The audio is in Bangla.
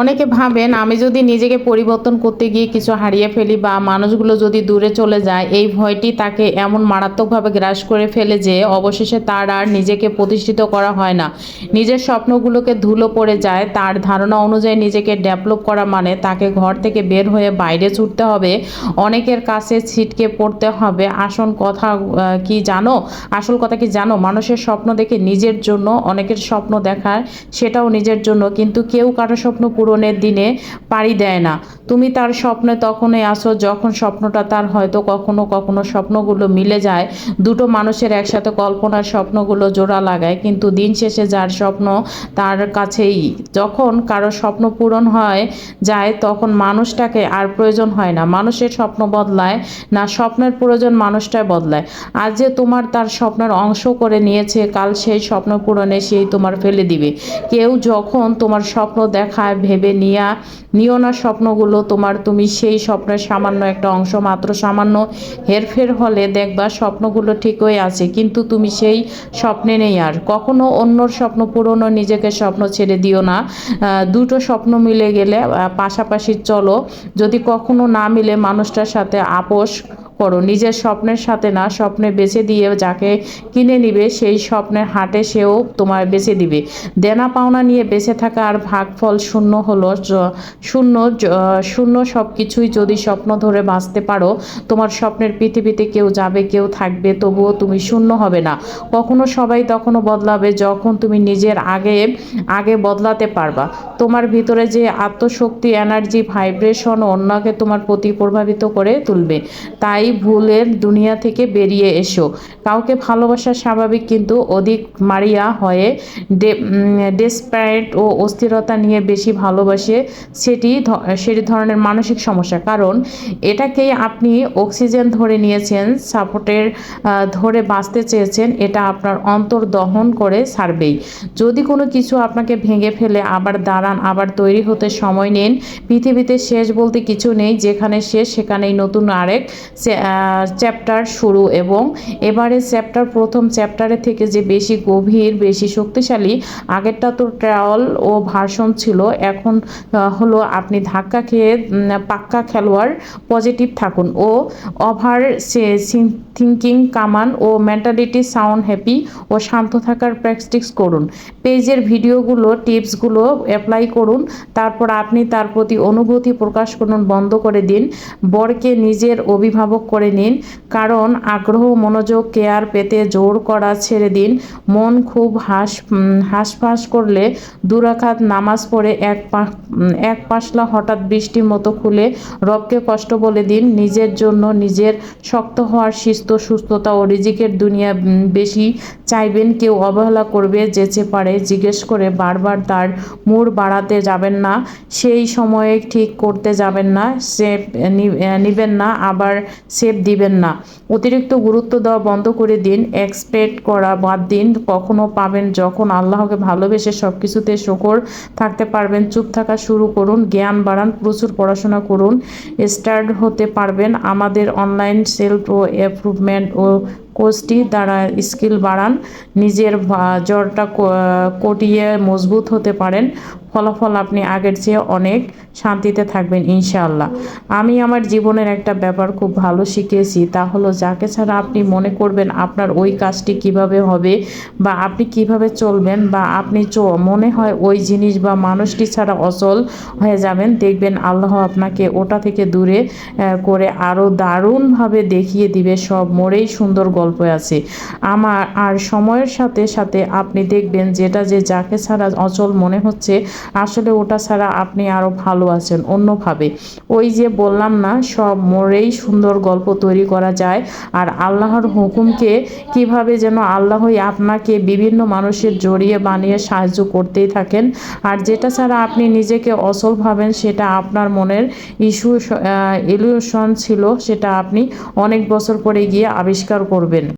অনেকে ভাবেন, আমি যদি নিজেকে পরিবর্তন করতে গিয়ে কিছু হারিয়ে ফেলি বা মানুষগুলো যদি দূরে চলে যায়, এই ভয়টি তাকে এমন মারাত্মকভাবে গ্রাস করে ফেলে যে অবশেষে তার আর নিজেকে প্রতিষ্ঠিত করা হয় না। নিজের স্বপ্নগুলোকে ধুলো পড়ে যায়, তার ধারণা অনুযায়ী নিজেকে ডেভেলপ করা মানে তাকে ঘর থেকে বের হয়ে বাইরে ছুটতে হবে। অনেকের কাছে ছিটকে পড়তে হবে। আসল কথা কি জানো? আসল কথা কি জানো? মানুষের স্বপ্ন দেখে নিজের জন্য অনেকের স্বপ্ন দেখার সেটাও নিজের জন্য। কিন্তু কেউ কারও স্বপ্ন পূরণের দিনে পাড়ি দেয় না। তুমি তার স্বপ্নে তখনই আসো যখন স্বপ্নটা তার হয়তো কখনো কখনো স্বপ্নগুলো মিলে যায়। দুটো মানুষের একসাথে কল্পনার স্বপ্নগুলো জোড়া লাগায়, কিন্তু দিন শেষে যার স্বপ্ন তার কাছেই। যখন কারও স্বপ্ন পূরণ হয়, যায়, তখন মানুষটাকে আর প্রয়োজন হয় না। মানুষের স্বপ্ন বদলায় না স্বপ্নের প্রয়োজন মানুষটাই বদলায়। আজ যে তোমার তার স্বপ্নের অংশ করে নিয়েছে, কাল সেই স্বপ্ন পূরণে সেই তোমার ফেলে দিবে। কেউ যখন তোমার স্বপ্ন দেখায় ভেবে নিয়া, নিও না স্বপ্নগুলো তোমার, তুমি সেই স্বপ্নের সামান্য একটা অংশ, মাত্র সামান্য হেরফের হলে দেখবা স্বপ্নগুলো ঠিকই আছে, কিন্তু তুমি সেই স্বপ্নে নেই আর। কখনো অন্যর স্বপ্ন পূরণও নিজেকে স্বপ্ন ছেড়ে দিও না। দুটো স্বপ্ন মিলে গেলে পাশাপাশি চলো। যদি কখনো না মিলে মানুষটার সাথে আপোষ করো নিজের স্বপ্নের সাথে না, স্বপ্নে বেছে দিয়ে যাকে কিনে নিবে, সেই স্বপ্নের হাটে সেও তোমার বেছে দিবে। দেনা পাওনা নিয়ে বেঁচে থাকা আর ভাগফল শূন্য হলো শূন্য শূন্য সব কিছুই যদি স্বপ্ন ধরে বাঁচতে পারো, তোমার স্বপ্নের পৃথিবীতে কেউ যাবে, কেউ থাকবে, তবুও তুমি শূন্য হবে না। কখনো সবাই তখনও বদলাবে যখন তুমি নিজের আগে আগে বদলাতে পারবা। তোমার ভিতরে যে আত্মশক্তি এনার্জি ভাইব্রেশন অন্যকে তোমার প্রতি প্রভাবিত করে তুলবে। তাই ভুলের দুনিয়া থেকে বেরিয়ে এসো। কাউকে ভালোবাসা স্বাভাবিক, কিন্তু অধিক মারিয়া হয়ে ডেসপারেট ও অস্থিরতা নিয়ে বেশি ভালোবাসে সেটি সেটি ধরনের মানসিক সমস্যা। কারণ এটাকেই আপনি অক্সিজেন ধরে নিয়েছেন, সাপোর্টের ধরে বাঁচতে চেয়েছেন, এটা আপনার অন্তর দহন করে ছাড়বেই। যদি কোনো কিছু আপনাকে ভেঙে ফেলে, আবার দাঁড়ান, আবার তৈরি হতে সময় নিন, পৃথিবীতে শেষ বলতে কিছু নেই, যেখানে শেষ সেখানেই নতুন আরেক চ্যাপ্টার শুরু এবং এবারে চ্যাপ্টার প্রথম চ্যাপ্টারের থেকে যে বেশি গভীর, বেশি শক্তিশালী, আগেরটা তো ট্রায়াল ও ভার্সন ছিল। এখন হলো আপনি ধাক্কা খেয়ে পাক্কা খেলোয়াড় পজিটিভ থাকুন। ও ওভার থিঙ্কিং কামান ও মেন্টালিটি সাউন্ড হ্যাপি ও শান্ত থাকার প্র্যাকটিস করুন। পেজের ভিডিওগুলো, টিপসগুলো অ্যাপ্লাই করুন। তারপর আপনি তার প্রতি অনুভূতি প্রকাশ করুন, বন্ধ করে দিন। বরকে নিজের অভিভাবক করে নিন, কারণ আগ্রহ, মনোযোগ, কেয়ার পেতে জোর করা ছেড়ে দিন। মন খুব হাস হাঁসফাঁস করলে দুরাখাত নামাজ পড়ে এক এক পাশলা হঠাৎ বৃষ্টির মতো খুলে রবকে কষ্ট বলে দিন। নিজের জন্য নিজের শক্ত হওয়ার সুস্থ সুস্থতা ও রিজিকের দুনিয়া বেশি চাইবেন কেউ অবহেলা করবে, যেচে পারে। জিজ্ঞেস করে বারবার তার মুড বাড়াতে যাবেন না, সেই সময়ে ঠিক করতে যাবেন না, সে নিবেন না। আবার সেপ দিবেন না। অতিরিক্ত গুরুত্ব দেওয়া বন্ধ করে দিন এক্সপেক্ট করা বাদ দিন কখনও পাবেন যখন আল্লাহকে ভালোবেসে সব কিছুতে শকর থাকতে পারবেন। চুপ থাকা শুরু করুন, জ্ঞান বাড়ান, প্রচুর পড়াশোনা করুন স্টার্ট হতে পারবেন। আমাদের অনলাইন সেলফ ও অ্যাপ্রুভমেন্ট ও কোর্সটি দ্বারা স্কিল বাড়ান, নিজের জ্বরটা কটিয়ে মজবুত হতে পারেন, ফলাফল আপনি আগের চেয়ে অনেক শান্তিতে থাকবেন ইনশাআল্লাহ। আমি আমার জীবনের একটা ব্যাপার খুব ভালো শিখেছি, তা হলো যাকে ছাড়া আপনি মনে করবেন আপনার ওই কাজটি কীভাবে হবে বা আপনি কীভাবে চলবেন বা আপনি মনে হয় ওই জিনিস বা মানুষটি ছাড়া অচল হয়ে যাবেন, দেখবেন আল্লাহ আপনাকে ওটা থেকে দূরে করে আরও দারুণভাবে দেখিয়ে দিবে, সব মোড়েই সুন্দর গল্প আছে। আমার আর সময়ের সাথে সাথে আপনি দেখবেন যেটা যে যাকে ছাড়া অচল মনে হচ্ছে, আসলে ওটা ছাড়া আপনি আরও ভালো আছেন অন্যভাবে। ওই যে বললাম না, সব মোড়েই সুন্দর গল্প তৈরি করা যায় আর আল্লাহর হুকুমকে কীভাবে যেন আল্লাহই আপনাকে বিভিন্ন মানুষের জড়িয়ে বানিয়ে সাহায্য করতেই থাকেন আর যেটা ছাড়া আপনি নিজেকে অচল ভাবেন সেটা আপনার মনের ইস্যু ইলিউশন ছিল, সেটা আপনি অনেক বছর পরে গিয়ে আবিষ্কার করবেন